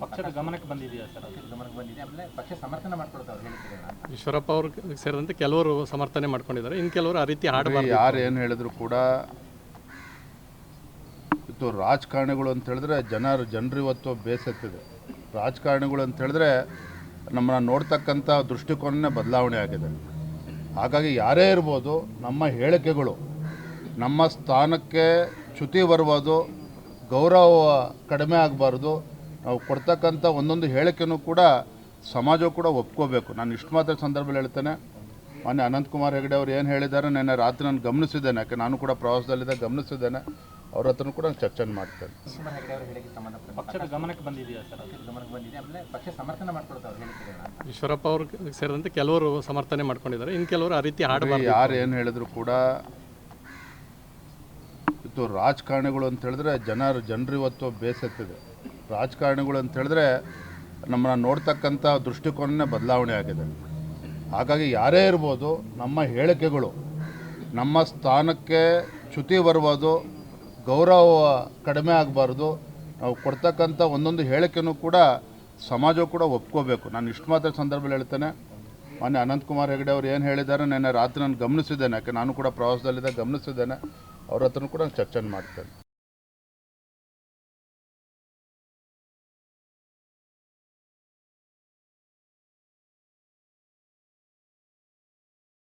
ಪಕ್ಷದ ಗಮನಕ್ಕೆ ಬಂದಿದೆಯಾ ಸರ್ ಅದು? ಗಮನಕ್ಕೆ ಬಂದಿದೆ. ಆಮೇಲೆ ಪಕ್ಷ ಸಮರ್ಥನೆ ಮಾಡ್ಕೊಳ್ತಾರೆ ಅವ್ರ ಹೇಳಿಕೆಗಳನ್ನ ಈಶ್ವರಪ್ಪ ಅವರು ಸೇರಿದಂತೆ ಕೆಲವರು ಸಮರ್ಥನೆ ಮಾಡ್ಕೊಂಡಿದ್ದಾರೆ. ಇನ್ನು ಕೆಲವರು ಆ ರೀತಿ ಹಾಡಬಾರ್ದು ಯಾರು ಏನು ಹೇಳಿದ್ರು ಕೂಡ ಇವತ್ತು ರಾಜಕಾರಣಿಗಳು ಅಂತ ಹೇಳಿದ್ರೆ ಜನರು ಜನರು ಇವತ್ತು ಬೇಸತ್ತಿದೆ. ರಾಜಕಾರಣಿಗಳು ಅಂತ ಹೇಳಿದ್ರೆ ನಮ್ಮನ್ನ ನೋಡ್ತಕ್ಕಂಥ ದೃಷ್ಟಿಕೋನನೇ ಬದಲಾವಣೆ ಆಗಿದೆ. ಹಾಗಾಗಿ ಯಾರೇ ಇರ್ಬೋದು ನಮ್ಮ ಹೇಳಿಕೆಗಳು ನಮ್ಮ ಸ್ಥಾನಕ್ಕೆ ಚ್ಯುತಿ ಬರ್ಬೋದು ಗೌರವ ಕಡಿಮೆ ಆಗಬಾರ್ದು. ನಾವು ಕೊಡ್ತಕ್ಕಂಥ ಒಂದೊಂದು ಹೇಳಿಕೆನೂ ಕೂಡ ಸಮಾಜ ಕೂಡ ಒಪ್ಕೋಬೇಕು. ನಾನು ಇಷ್ಟು ಮಾತ್ರ ಸಂದರ್ಭದಲ್ಲಿ ಹೇಳ್ತೇನೆ. ಮೊನ್ನೆ ಅನಂತಕುಮಾರ್ ಹೆಗಡೆ ಅವ್ರು ಏನು ಹೇಳಿದ್ದಾರೆ ನೆನ್ನೆ ರಾತ್ರಿ ನಾನು ಗಮನಿಸಿದ್ದೇನೆ. ಯಾಕೆ ನಾನು ಕೂಡ ಪ್ರವಾಸದಲ್ಲಿದ್ದ ಗಮನಿಸಿದ್ದೇನೆ. ಅವ್ರ ಹತ್ರನೂ ಕೂಡ ನಾನು ಚರ್ಚೆ ಮಾಡ್ತೇನೆ. ಶಿವಕುಮಾರ್ ಹೆಗಡೆ ಅವರ ಹೇಳಿಕೆ ಸಂಬಂಧಪಟ್ಟ ಪಕ್ಷದ ಗಮನಕ್ಕೆ ಬಂದಿದೆಯಾ ಸರ್? ಅದು? ಗಮನಕ್ಕೆ ಬಂದಿದೆ. ಆಮೇಲೆ ಪಕ್ಷ ಸಮರ್ಥನೆ ಮಾಡ್ಕೊಳ್ತಾರೆ ಈಶ್ವರಪ್ಪ ಅವ್ರಿಗೆ ಸೇರಿದಂತೆ ಕೆಲವರು ಸಮರ್ಥನೆ ಮಾಡ್ಕೊಂಡಿದ್ದಾರೆ. ಇನ್ನು ಕೆಲವರು ಆ ರೀತಿ ಹಾಡು ಯಾರು ಏನು ಹೇಳಿದ್ರು ಕೂಡ ಇದು ರಾಜಕಾರಣಿಗಳು ಅಂತ ಹೇಳಿದ್ರೆ ಜನರು ಜನರು ಇವತ್ತು ಬೇಸತ್ತಿದೆ. ರಾಜಕಾರಣಿಗಳು ಅಂತ ಹೇಳಿದ್ರೆ ನಮ್ಮನ್ನ ನೋಡ್ತಕ್ಕಂಥ ದೃಷ್ಟಿಕೋನನೇ ಬದಲಾವಣೆ ಆಗಿದೆ. ಹಾಗಾಗಿ ಯಾರೇ ಇರ್ಬೋದು ನಮ್ಮ ಹೇಳಿಕೆಗಳು, ನಮ್ಮ ಸ್ಥಾನಕ್ಕೆ ಚ್ಯುತಿ ಬರ್ಬೋದು ಗೌರವ ಕಡಿಮೆ ಆಗಬಾರ್ದು, ನಾವು ಕೊಡ್ತಕ್ಕಂಥ ಒಂದೊಂದು ಹೇಳಿಕೆನೂ ಕೂಡ ಸಮಾಜ ಕೂಡ ಒಪ್ಕೋಬೇಕು. ನಾನು ಇಷ್ಟು ಮಾತ್ರ ಸಂದರ್ಭದಲ್ಲಿ ಹೇಳ್ತೇನೆ. ಮೊನ್ನೆ ಅನಂತಕುಮಾರ್ ಹೆಗಡೆ ಅವರು ಏನು ಹೇಳಿದ್ದಾರೆ, ನೆನ್ನೆ ರಾತ್ರಿ ನಾನು ಗಮನಿಸಿದ್ದೇನೆ. ಯಾಕೆ, ನಾನು ಕೂಡ ಪ್ರವಾಸದಲ್ಲಿದ್ದೆ ಗಮನಿಸಿದ್ದೇನೆ. ಅವ್ರ ಹತ್ರನೂ ಕೂಡ ಚರ್ಚೆ ಮಾಡ್ತೇನೆ.